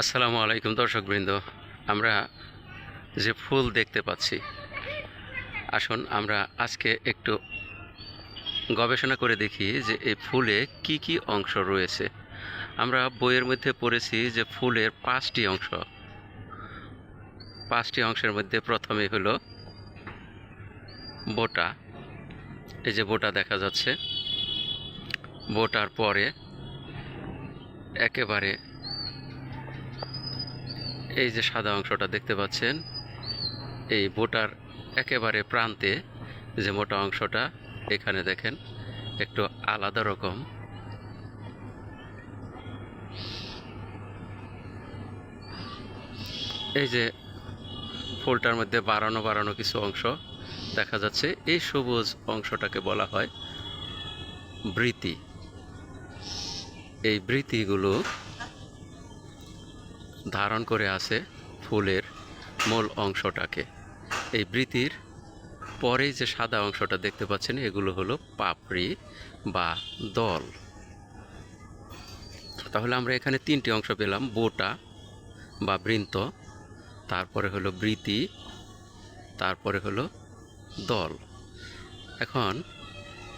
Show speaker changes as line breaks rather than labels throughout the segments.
আসসালামু আলাইকুম দর্শকবৃন্দ। আমরা যে ফুল দেখতে পাচ্ছি, আসুন আমরা আজকে একটু গবেষণা করে দেখি যে এই ফুলে কি কি অংশ রয়েছে। আমরা বইয়ের মধ্যে পড়েছি যে ফুলের পাঁচটি অংশ। পাঁচটি অংশের মধ্যে প্রথমে হলো বোটা। এই যে বোটা দেখা যাচ্ছে। বোটার পরে একেবারে এই যে সাদা অংশটা দেখতে পাচ্ছেন, এই বোটার একেবারে প্রান্তে যে মোটা অংশটা, এখানে দেখেন একটু আলাদা রকম। এই যে ফুলটার মধ্যে বাড়ানো বাড়ানো কিছু অংশ দেখা যাচ্ছে, এই সবুজ অংশটাকে বলা হয় বৃতি এই বৃতিগুলো ধারণ করে আছে ফুলের মূল অংশটাকে। এই বৃতির পরেই যে সাদা অংশটা দেখতে পাচ্ছেন, এগুলো হলো পাপড়ি বা দল। তাহলে আমরা এখানে তিনটি অংশ পেলাম, বোটা বা বৃন্ত, তারপরে হলো বৃতি তারপরে হলো দল। এখন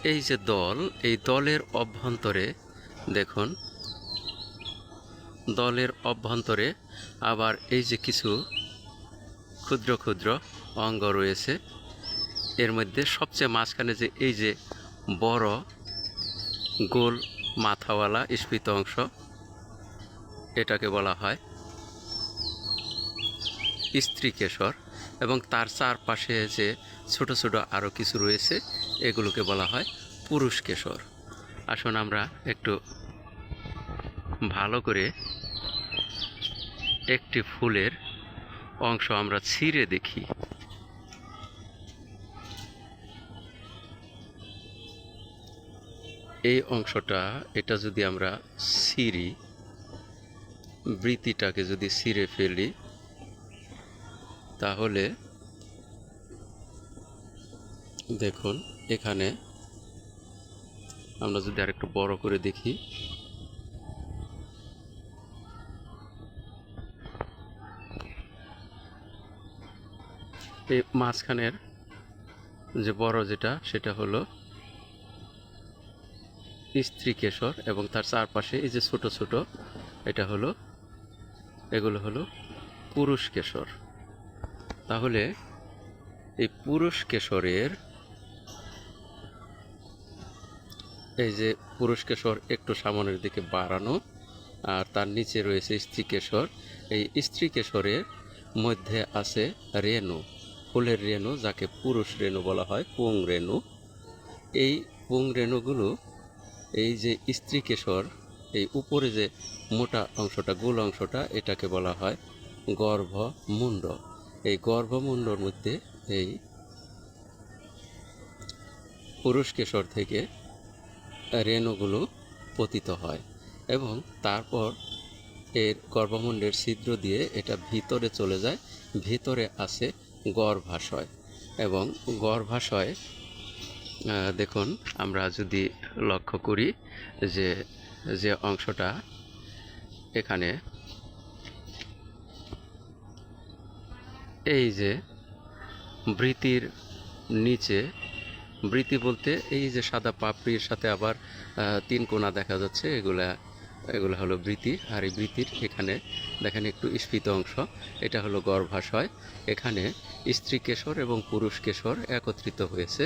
এই যে দল, এই দলের অভ্যন্তরে দেখুন দলের অভ্যন্তরে আবার এই যে কিছু ক্ষুদ্র ক্ষুদ্র অঙ্গ রয়েছে, এর মধ্যে সবচেয়ে মাঝখানে যে এই যে বড় গোল মাথাওয়ালা স্ফীত অংশ, এটাকে বলা হয় স্ত্রী কেশর এবং তার চারপাশে যে ছোট ছোট আরও কিছু রয়েছে, এগুলোকে বলা হয় পুরুষ কেশর আসুন আমরা একটু ভালো করে একটি ফুলের অংশ আমরা ছিঁড়ে দেখি। এই অংশটা, এটা যদি আমরা ছিঁড়ি বৃতিটাকে যদি ছিঁড়ে ফেলি, তাহলে দেখুন, এখানে আমরা যদি আরেকটু বড় করে দেখি এই মাঝখানের যে বড় যেটা, সেটা হলো স্ত্রী কেশর এবং তার চারপাশে এই যে ছোট ছোট, এটা হলো, এগুলো হলো পুরুষ কেশর। তাহলে এই পুরুষ কেশরের, এই যে পুরুষ কেশর একটু সামনের দিকে বাড়ানো, আর তার নিচে রয়েছে স্ত্রী কেশর। এই স্ত্রী কেশরের মধ্যে আছে রেণু। ফুলের রেণু, যাকে পুরুষ রেণু বলা হয়, পুং রেণু। এই পুং রেণুগুলো, এই যে স্ত্রী কেশর, এই উপরে যে মোটা অংশটা, গোল অংশটা, এটাকে বলা হয় গর্ভমুণ্ড। এই গর্ভমুণ্ডর মধ্যে এই পুরুষ কেশর থেকে রেণুগুলো পতিত হয় এবং তারপর এর গর্ভমুণ্ডের ছিদ্র দিয়ে এটা ভিতরে চলে যায়, ভিতরে আছে গর্ভাশয় এবং গর্ভাশয় দেখুন, আমরা যদি লক্ষ্য করি যে যে অংশটা এখানে, এই যে বৃতির নিচে, বৃতি বলতে এই যে সাদা পাপড়ির সাথে আবার তিন কোনা দেখা যাচ্ছে, এগুলা এগুলো হলো বৃতি, আর এই বৃতির এখানে দেখেন একটু স্ফীত অংশ। এটা হলো গর্ভাশয়। এখানে স্ত্রী কেশর এবং পুরুষ কেশর একত্রিত হয়েছে।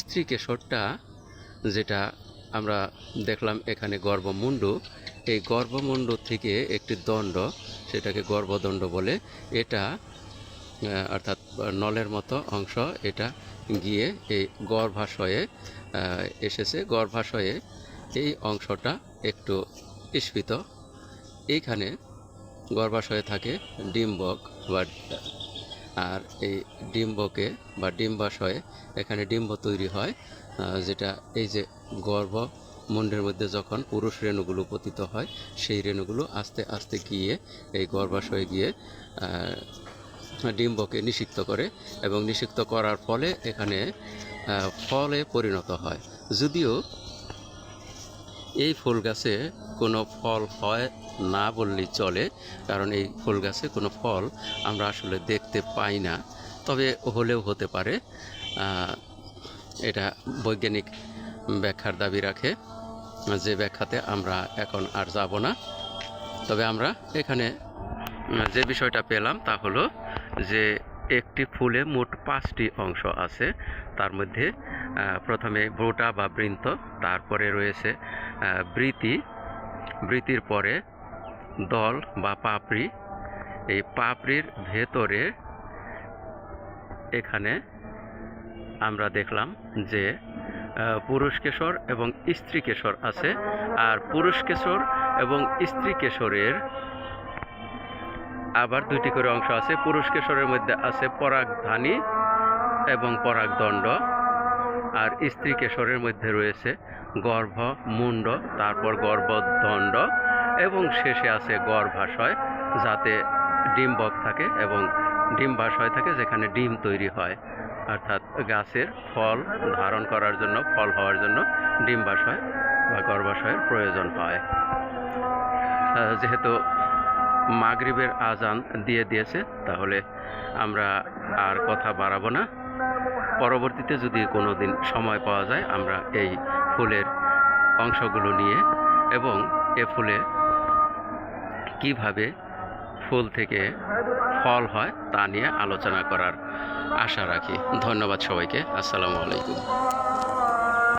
স্ত্রী কেশরটা যেটা আমরা দেখলাম এখানে গর্ভমুণ্ড, এই গর্ভমুণ্ড থেকে একটি দণ্ড, সেটাকে গর্ভদণ্ড বলে। এটা অর্থাৎ নলের মতো অংশ, এটা গিয়ে এই গর্ভাশয়ে এসেছে। গর্ভাশয়ে এই অংশটা একটু স্ফীত। এইখানে গর্ভাশয়ে থাকে ডিম্বক বা আর এই ডিম্বকে বা ডিম্বাশয়ে এখানে ডিম্ব তৈরি হয় যেটা এই যে গর্ভ মুন্ডের মধ্যে যখন পুরুষ রেণুগুলো পতিত হয়, সেই রেণুগুলো আস্তে আস্তে গিয়ে এই গর্ভাশয়ে গিয়ে ডিম্বকে নিষিক্ত করে এবং নিষিক্ত করার ফলে এখানে ফলে পরিণত হয়। যদিও এই ফুল গাছে কোনো ফল হয় না বললেই চলে, কারণ এই ফুল গাছে কোনো ফল আমরা আসলে দেখতে পাই না। তবে হলেও হতে পারে এটা বৈজ্ঞানিক ব্যাখ্যার দাবি রাখে, যে ব্যাখ্যাতে আমরা এখন আর যাব না। তবে আমরা এখানে, যে বিষয়টা পেলাম তা হলো যে একটি ফুলে মোট পাঁচটি অংশ আছে, তার মধ্যে প্রথমে ব্রোটা বা বৃন্ত, তারপরে রয়েছে বৃতি। বৃতির পরে দল বা পাপড়ি। এই পাপড়ির ভেতরে এখানে আমরা দেখলাম যে পুরুষ কেশর এবং স্ত্রী কেশর আছে। আর পুরুষ কেশর এবং স্ত্রী কেশরের আবার দুইটি করে অংশ আছে। পুরুষ কেশরের মধ্যে আছে পরাগধানী এবং পরাগদণ্ড। আর স্ত্রী কেশরের মধ্যে রয়েছে গর্ভ মুন্ড তারপর গর্ভদণ্ড এবং শেষে আছে গর্ভাশয়, যাতে ডিম্বক থাকে এবং ডিম্বাশয় থাকে যেখানে ডিম তৈরি হয়। অর্থাৎ গাছের ফল ধারণ করার জন্য, ফল হওয়ার জন্য ডিম্বাশয় বা গর্ভাশয়ের প্রয়োজন হয়। যেহেতু মাগরিবের আজান দিয়ে দিয়েছে, তাহলে আমরা আর কথা বাড়াবো না। পরবর্তীতে যদি কোনো দিন সময় পাওয়া যায়, আমরা এই ফুলের অংশগুলো নিয়ে এবং এ ফুলে কীভাবে ফুল থেকে ফল হয় তা নিয়ে আলোচনা করার আশা রাখি। ধন্যবাদ সবাইকে। আসসালামু আলাইকুম।